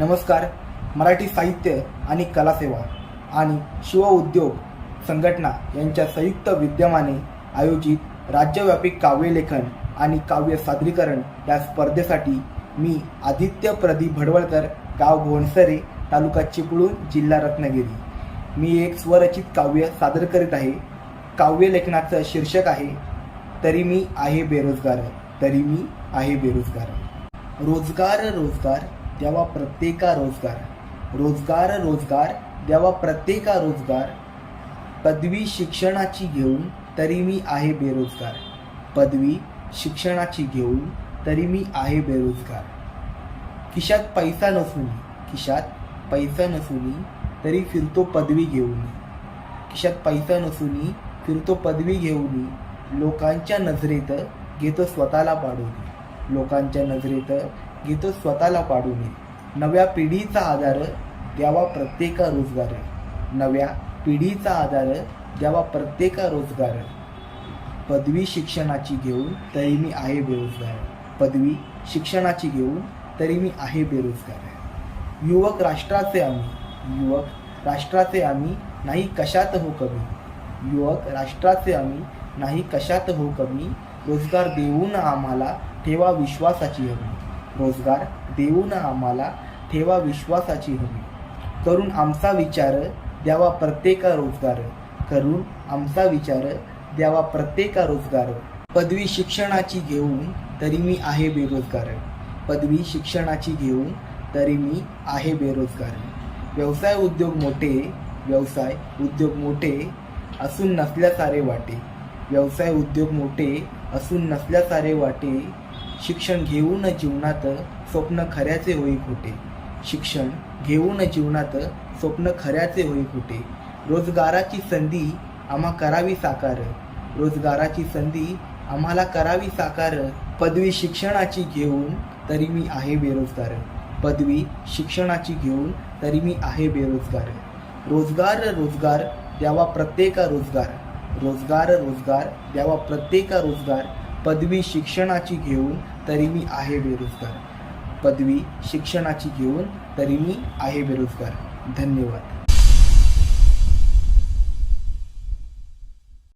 नमस्कार मराठी साहित्य आणि कलासेवा आणि शिवउद्योग संघटना यांच्या संयुक्त विद्यमाने आयोजित राज्यव्यापी काव्यलेखन आणि काव्य सादरीकरण या स्पर्धेसाठी मी आदित्य प्रदीप भडवळकर गाव भोणसरे तालुका चिपळूण जिल्हा रत्नागिरी. मी एक स्वरचित काव्य सादर करीत आहे. काव्यलेखनाचं शीर्षक आहे तरी मी आहे बेरोजगार तरी मी आहे बेरोजगार. रोजगार रोजगार द्यावा प्रत्येका रोजगार. रोजगार रोजगार द्यावा प्रत्येका रोजगार. पदवी शिक्षणाची घेऊन तरी मी आहे बेरोजगार. पदवी शिक्षणाची घेऊन तरी मी आहे बेरोजगार. खिशात पैसा नसून खिशात पैसा नसून तरी फिरतो पदवी घेऊन. खिशात पैसा नसून फिरतो पदवी घेऊन लोकांच्या नजरेत घेतो स्वतःला पाडून. लोकांच्या नजरेत घेतो स्वतःला पाडून नव्या पिढीचा आधार द्यावा प्रत्येका रोजगार. नव्या पिढीचा आधार द्यावा प्रत्येका रोजगार. पदवी शिक्षणाची घेऊन तरी मी आहे बेरोजगार. पदवी शिक्षणाची घेऊन तरी मी आहे बेरोजगार. युवक राष्ट्राचे आम्ही युवक राष्ट्राचे आम्ही नाही कशात हो कमी. युवक राष्ट्राचे आम्ही नाही कशात हो कमी. रोजगार देऊन आम्हाला ठेवा विश्वासाची हमी. रोजगार देऊन आम्हाला ठेवा विश्वासाची हमी. करून आमचा विचार द्यावा प्रत्येका रोजगार. करून आमचा विचार द्यावा प्रत्येका रोजगार. पदवी शिक्षणाची घेऊन तरी मी आहे बेरोजगार. पदवी शिक्षणाची घेऊन तरी मी आहे बेरोजगार. व्यवसाय उद्योग मोठे व्यवसाय उद्योग मोठे असून नसल्या सारे वाटे. व्यवसाय उद्योग मोठे असून नसल्या सारे वाटे शिक्षण घेऊन जीवनात स्वप्न खऱ्याचे होई खोटे. शिक्षण घेऊन जीवनात स्वप्न खऱ्याचे होई खोटे. रोजगाराची संधी आम्हा करावी साकार. रोजगाराची संधी आम्हाला करावी साकार. पदवी शिक्षणाची घेऊन तरी मी आहे बेरोजगार. पदवी शिक्षणाची घेऊन तरी मी आहे बेरोजगार. रोजगार रोजगार द्यावा प्रत्येका रोजगार. रोजगार रोजगार द्यावा प्रत्येका रोजगार. पदवी शिक्षणाची घेऊन तरी मी आहे बेरोजगार. पदवी शिक्षणाची घेऊन तरी मी आहे बेरोजगार. धन्यवाद.